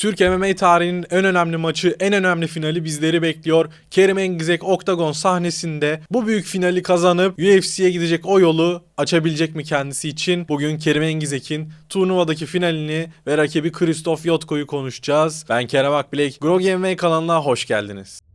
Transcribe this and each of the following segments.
Türk MMA tarihinin en önemli maçı, en önemli finali bizleri bekliyor. Kerim Engizek Oktagon sahnesinde bu büyük finali kazanıp UFC'ye gidecek o yolu açabilecek mi kendisi için? Bugün Kerim Engizek'in turnuvadaki finalini ve rakibi Kristof Yotko'yu konuşacağız. Ben Kerem Akbilek. Grog MMA kanalına hoş geldiniz.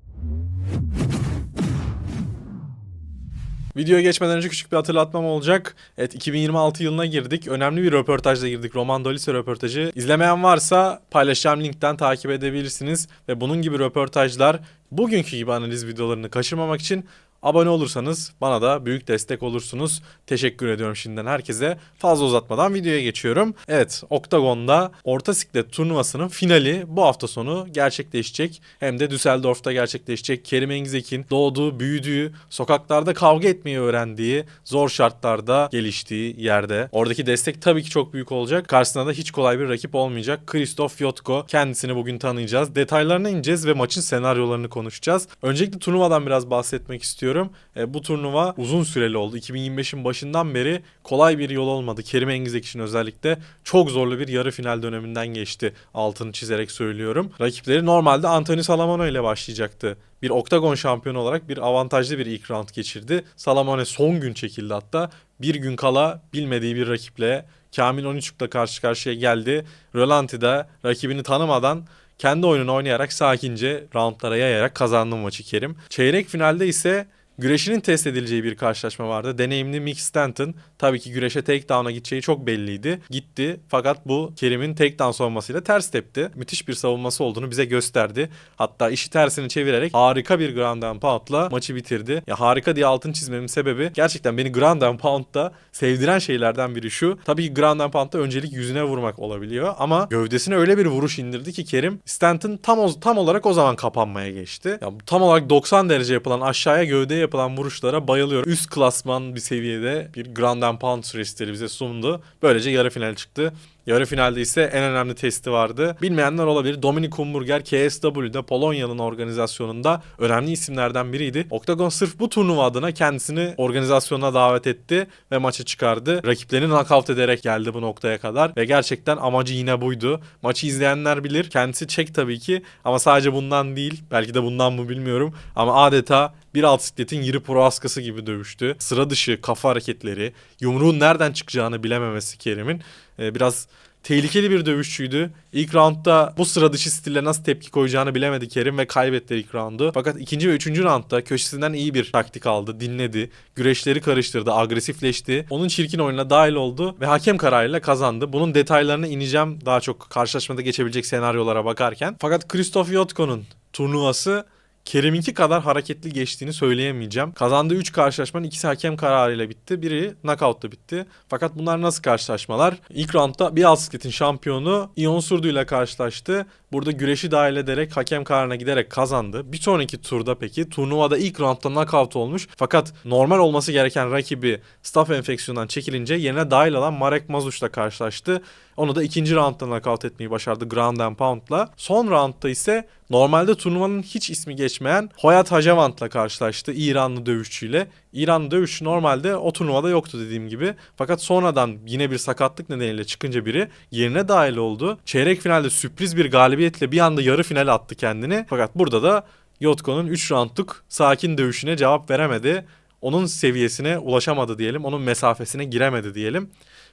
Videoya geçmeden önce küçük bir hatırlatmam olacak. Evet 2026 yılına girdik. Önemli bir röportajla girdik. Roman Dolise röportajı. İzlemeyen varsa paylaşacağım linkten takip edebilirsiniz. Ve bunun gibi röportajlar bugünkü gibi analiz videolarını kaçırmamak için abone olursanız bana da büyük destek olursunuz. Teşekkür ediyorum şimdiden herkese. Fazla uzatmadan videoya geçiyorum. Evet Oktagon'da orta siklet turnuvasının finali bu hafta sonu gerçekleşecek. Hem de Düsseldorf'ta gerçekleşecek. Kerim Engizek'in doğduğu, büyüdüğü, sokaklarda kavga etmeyi öğrendiği, zor şartlarda geliştiği yerde. Oradaki destek tabii ki çok büyük olacak. Karşısında da hiç kolay bir rakip olmayacak. Kristof Yotko. Kendisini bugün tanıyacağız. Detaylarına ineceğiz ve maçın senaryolarını konuşacağız. Öncelikle turnuvadan biraz bahsetmek istiyorum. E, bu turnuva uzun süreli oldu. 2025'in başından beri kolay bir yol olmadı. Kerim Engizek için özellikle çok zorlu bir yarı final döneminden geçti. Altını çizerek söylüyorum. Rakipleri normalde Anthony Salamone ile başlayacaktı. Bir oktagon şampiyonu olarak bir avantajlı bir ilk round geçirdi. Salamone son gün çekildi hatta. Bir gün kala bilmediği bir rakiple Kamil 13'lükle karşı karşıya geldi. Rolanti de rakibini tanımadan kendi oyununu oynayarak sakince roundlara yayarak kazandı maçı Kerim. Çeyrek finalde ise güreşinin test edileceği bir karşılaşma vardı. Deneyimli Mick Stanton tabii ki güreşe takedown'a gideceği çok belliydi. Gitti fakat bu Kerim'in takedown savunmasıyla ters tepti. Müthiş bir savunması olduğunu bize gösterdi. Hatta işi tersini çevirerek harika bir ground and pound'la maçı bitirdi. Ya harika diye altın çizmemin sebebi gerçekten beni ground and pound'da sevdiren şeylerden biri şu. Tabii ki ground and pound'da öncelik yüzüne vurmak olabiliyor ama gövdesine öyle bir vuruş indirdi ki Kerim Stanton tam o, tam olarak o zaman kapanmaya geçti. Ya tam olarak 90 derece yapılan aşağıya gövdeye yapılan vuruşlara bayılıyorum. Üst klasman bir seviyede bir ground and pound süreçleri bize sundu. Böylece yarı final çıktı. Yarı finalde ise en önemli testi vardı. Bilmeyenler olabilir. Dominik Humburger KSW'de Polonya'nın organizasyonunda önemli isimlerden biriydi. Octagon sırf bu turnuva adına kendisini organizasyona davet etti ve maça çıkardı. Rakiplerini knockout ederek geldi bu noktaya kadar ve gerçekten amacı yine buydu. Maçı izleyenler bilir. Kendisi çek tabii ki ama sadece bundan değil. Belki de bundan mı bilmiyorum. Ama adeta bir alt sikletin yiri pro askısı gibi dövüştü. Sıra dışı kafa hareketleri, yumruğun nereden çıkacağını bilememesi Kerim'in e, biraz tehlikeli bir dövüşçüydü. İlk roundda bu sıra dışı stille nasıl tepki koyacağını bilemedi Kerim ve kaybetti ilk roundu. Fakat ikinci ve üçüncü roundda köşesinden iyi bir taktik aldı, dinledi. Güreşleri karıştırdı, agresifleşti. Onun çirkin oyununa dahil oldu ve hakem kararıyla kazandı. Bunun detaylarına ineceğim daha çok karşılaşmada geçebilecek senaryolara bakarken. Fakat Kristof Yotko'nun turnuvası Kerim'inki kadar hareketli geçtiğini söyleyemeyeceğim. Kazandığı 3 karşılaşmanın ikisi hakem kararıyla bitti. Biri knockout'ta bitti. Fakat bunlar nasıl karşılaşmalar? İlk roundda sikletin şampiyonu Ion Surdu ile karşılaştı. Burada güreşi dahil ederek hakem kararına giderek kazandı. Bir sonraki turda peki turnuvada ilk roundda knockout olmuş. Fakat normal olması gereken rakibi staph enfeksiyonundan çekilince yerine dahil olan Marek Mazuş'la karşılaştı. Onu da ikinci roundda knockout etmeyi başardı ground and pound'la. Son roundda ise normalde turnuvanın hiç ismi geçmeyen Hoyat Hajavant'la karşılaştı. İranlı dövüşçüyle. İranlı dövüşçü normalde o turnuvada yoktu dediğim gibi. Fakat sonradan yine bir sakatlık nedeniyle çıkınca biri yerine dahil oldu. Çeyrek finalde sürpriz bir galibiyetle bir anda yarı finale attı kendini. Fakat burada da Yotko'nun 3 roundluk sakin dövüşüne cevap veremedi. Onun seviyesine ulaşamadı diyelim. Onun mesafesine giremedi diyelim.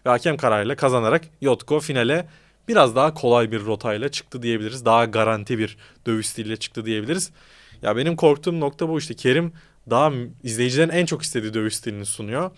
Ve hakem kararıyla kazanarak Yotko finale biraz daha kolay bir rotayla çıktı diyebiliriz. Daha garanti bir dövüş stiliyle çıktı diyebiliriz. Ya benim korktuğum nokta bu işte. Kerim daha izleyicilerin en çok istediği dövüş stilini sunuyor.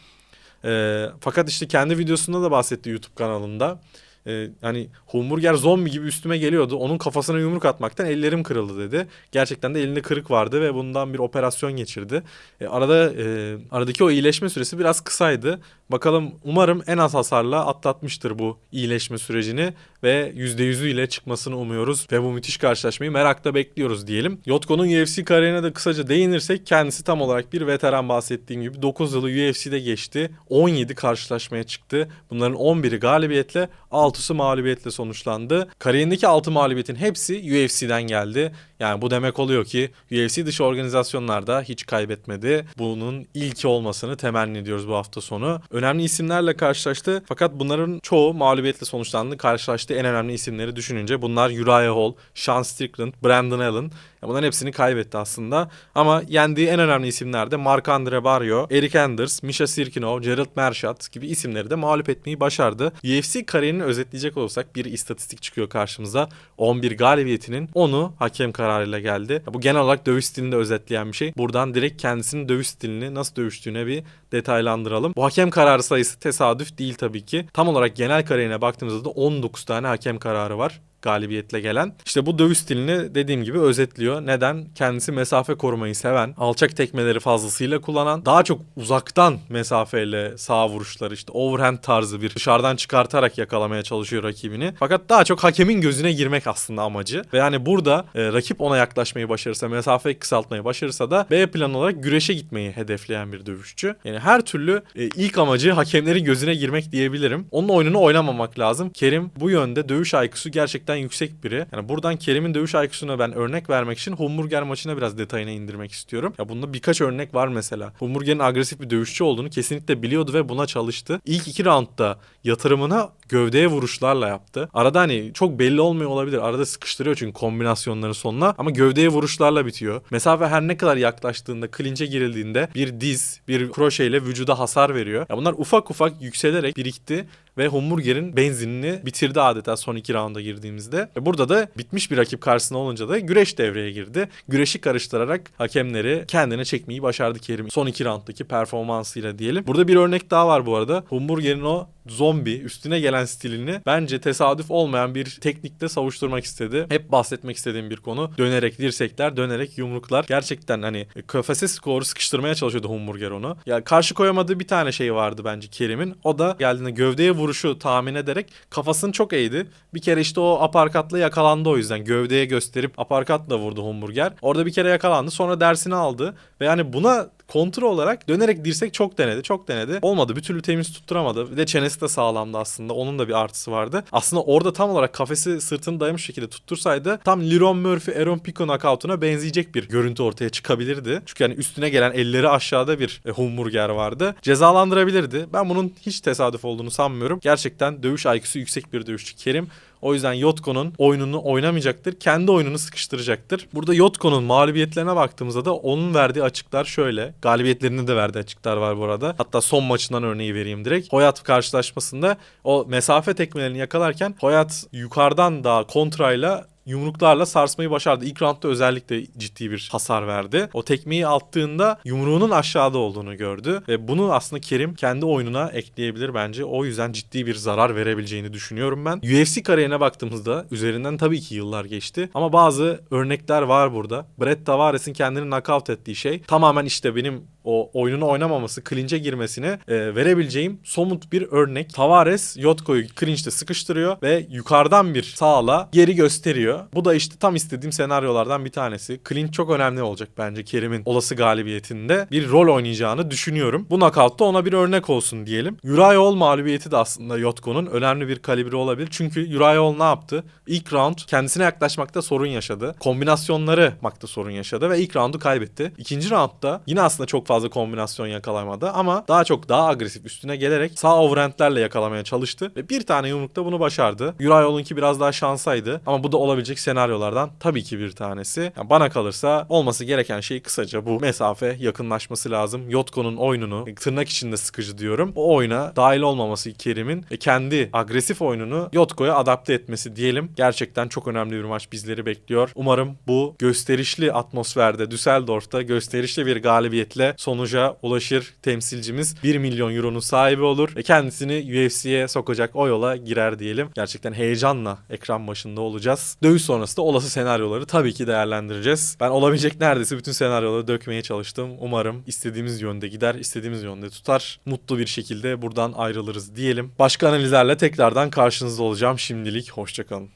Ee, fakat işte kendi videosunda da bahsetti YouTube kanalında. Ee, hani hamburger zombi gibi üstüme geliyordu. Onun kafasına yumruk atmaktan ellerim kırıldı dedi. Gerçekten de elinde kırık vardı ve bundan bir operasyon geçirdi. Ee, arada e, aradaki o iyileşme süresi biraz kısaydı. Bakalım umarım en az hasarla atlatmıştır bu iyileşme sürecini ve %100'ü ile çıkmasını umuyoruz ve bu müthiş karşılaşmayı merakla bekliyoruz diyelim. Yotko'nun UFC kariyerine de kısaca değinirsek kendisi tam olarak bir veteran bahsettiğim gibi 9 yılı UFC'de geçti. 17 karşılaşmaya çıktı. Bunların 11'i galibiyetle 6'sı mağlubiyetle sonuçlandı. Kariyerindeki 6 mağlubiyetin hepsi UFC'den geldi. Yani bu demek oluyor ki UFC dışı organizasyonlarda hiç kaybetmedi. Bunun ilki olmasını temenni ediyoruz bu hafta sonu. Önemli isimlerle karşılaştı fakat bunların çoğu mağlubiyetle sonuçlandı. Karşılaştığı en önemli isimleri düşününce bunlar Uriah Hall, Sean Strickland, Brandon Allen. Bunların hepsini kaybetti aslında. Ama yendiği en önemli isimler de Marc-Andre Barrio, Eric Anders, Misha Sirkinov, Gerald Mershat gibi isimleri de mağlup etmeyi başardı. UFC kariyerini özetleyecek olursak bir istatistik çıkıyor karşımıza. 11 galibiyetinin 10'u hakem kararıyla geldi. Bu genel olarak dövüş stilini de özetleyen bir şey. Buradan direkt kendisinin dövüş stilini nasıl dövüştüğüne bir detaylandıralım. Bu hakem kararı sayısı tesadüf değil tabii ki. Tam olarak genel kariyerine baktığımızda da 19 tane hakem kararı var galibiyetle gelen. İşte bu dövüş stilini dediğim gibi özetliyor. Neden? Kendisi mesafe korumayı seven, alçak tekmeleri fazlasıyla kullanan, daha çok uzaktan mesafeyle sağ vuruşları işte overhand tarzı bir dışarıdan çıkartarak yakalamaya çalışıyor rakibini. Fakat daha çok hakemin gözüne girmek aslında amacı. Ve yani burada e, rakip ona yaklaşmayı başarırsa, mesafeyi kısaltmayı başarırsa da B plan olarak güreşe gitmeyi hedefleyen bir dövüşçü. Yani her türlü e, ilk amacı hakemlerin gözüne girmek diyebilirim. Onun oyununu oynamamak lazım. Kerim bu yönde dövüş IQ'su gerçekten yüksek biri. Yani buradan Kerim'in dövüş IQ'suna ben örnek vermek için Humburger maçına biraz detayına indirmek istiyorum. Ya bunda birkaç örnek var mesela. Humburger'in agresif bir dövüşçü olduğunu kesinlikle biliyordu ve buna çalıştı. İlk iki roundda yatırımına gövdeye vuruşlarla yaptı. Arada hani çok belli olmuyor olabilir. Arada sıkıştırıyor çünkü kombinasyonların sonuna ama gövdeye vuruşlarla bitiyor. Mesafe her ne kadar yaklaştığında, klinçe girildiğinde bir diz, bir kroşeyle vücuda hasar veriyor. Ya bunlar ufak ufak yükselerek birikti ve Humburger'in benzinini bitirdi adeta son iki rounda girdiğimizde. Ve burada da bitmiş bir rakip karşısında olunca da güreş devreye girdi. Güreşi karıştırarak hakemleri kendine çekmeyi başardı Kerim. Son iki rounddaki performansıyla diyelim. Burada bir örnek daha var bu arada. Humburger'in o zombi üstüne gelen stilini bence tesadüf olmayan bir teknikle savuşturmak istedi. Hep bahsetmek istediğim bir konu. Dönerek dirsekler, dönerek yumruklar. Gerçekten hani kafese skoru sıkıştırmaya çalışıyordu Humburger onu. Ya karşı koyamadığı bir tane şey vardı bence Kerim'in. O da geldiğinde gövdeye vuruşu tahmin ederek kafasını çok eğdi. Bir kere işte o aparkatla yakalandı o yüzden. Gövdeye gösterip aparkatla vurdu Humburger. Orada bir kere yakalandı. Sonra dersini aldı. Ve yani buna kontra olarak dönerek dirsek çok denedi. Çok denedi. Olmadı. Bir türlü temiz tutturamadı. Bir de çenesi de sağlamdı aslında. Onun da bir artısı vardı. Aslında orada tam olarak kafesi sırtını dayamış şekilde tuttursaydı tam Liron Murphy, Aaron Pico knockout'una benzeyecek bir görüntü ortaya çıkabilirdi. Çünkü yani üstüne gelen elleri aşağıda bir e, humburger vardı. Cezalandırabilirdi. Ben bunun hiç tesadüf olduğunu sanmıyorum. Gerçekten dövüş IQ'su yüksek bir dövüşçü Kerim. O yüzden Yotko'nun oyununu oynamayacaktır. Kendi oyununu sıkıştıracaktır. Burada Yotko'nun mağlubiyetlerine baktığımızda da onun verdiği açıklar şöyle. Galibiyetlerinde de verdiği açıklar var bu arada. Hatta son maçından örneği vereyim direkt. Hoyat karşılaşmasında o mesafe tekmelerini yakalarken Hoyat yukarıdan daha kontrayla yumruklarla sarsmayı başardı. İlk roundda özellikle ciddi bir hasar verdi. O tekmeyi attığında yumruğunun aşağıda olduğunu gördü ve bunu aslında Kerim kendi oyununa ekleyebilir bence. O yüzden ciddi bir zarar verebileceğini düşünüyorum ben. UFC kariyerine baktığımızda üzerinden tabii ki yıllar geçti ama bazı örnekler var burada. Brett Tavares'in kendini knockout ettiği şey tamamen işte benim o oyununu oynamaması, clinch'e girmesini e, verebileceğim somut bir örnek. Tavares Yotko'yu clinch'te sıkıştırıyor ve yukarıdan bir sağla geri gösteriyor. Bu da işte tam istediğim senaryolardan bir tanesi. Clinch çok önemli olacak bence Kerim'in olası galibiyetinde. Bir rol oynayacağını düşünüyorum. Bu knockout da ona bir örnek olsun diyelim. Hall mağlubiyeti de aslında Yotko'nun önemli bir kalibre olabilir. Çünkü Hall ne yaptı? İlk round kendisine yaklaşmakta sorun yaşadı. Kombinasyonları yapmakta sorun yaşadı ve ilk roundu kaybetti. İkinci roundda yine aslında çok fazla kombinasyon yakalamadı ama daha çok daha agresif üstüne gelerek sağ overhandlerle yakalamaya çalıştı ve bir tane yumrukta bunu başardı. Uriah Hall'unki biraz daha şansaydı ama bu da olabilecek senaryolardan tabii ki bir tanesi. Yani bana kalırsa olması gereken şey kısaca bu. Mesafe yakınlaşması lazım. Yotko'nun oyununu tırnak içinde sıkıcı diyorum. O oyuna dahil olmaması Kerim'in ve kendi agresif oyununu Yotko'ya adapte etmesi diyelim. Gerçekten çok önemli bir maç bizleri bekliyor. Umarım bu gösterişli atmosferde Düsseldorf'ta gösterişli bir galibiyetle sonuca ulaşır temsilcimiz 1 milyon euronun sahibi olur ve kendisini UFC'ye sokacak o yola girer diyelim. Gerçekten heyecanla ekran başında olacağız. Dövüş sonrası da olası senaryoları tabii ki değerlendireceğiz. Ben olabilecek neredeyse bütün senaryoları dökmeye çalıştım. Umarım istediğimiz yönde gider, istediğimiz yönde tutar. Mutlu bir şekilde buradan ayrılırız diyelim. Başka analizlerle tekrardan karşınızda olacağım. Şimdilik hoşçakalın.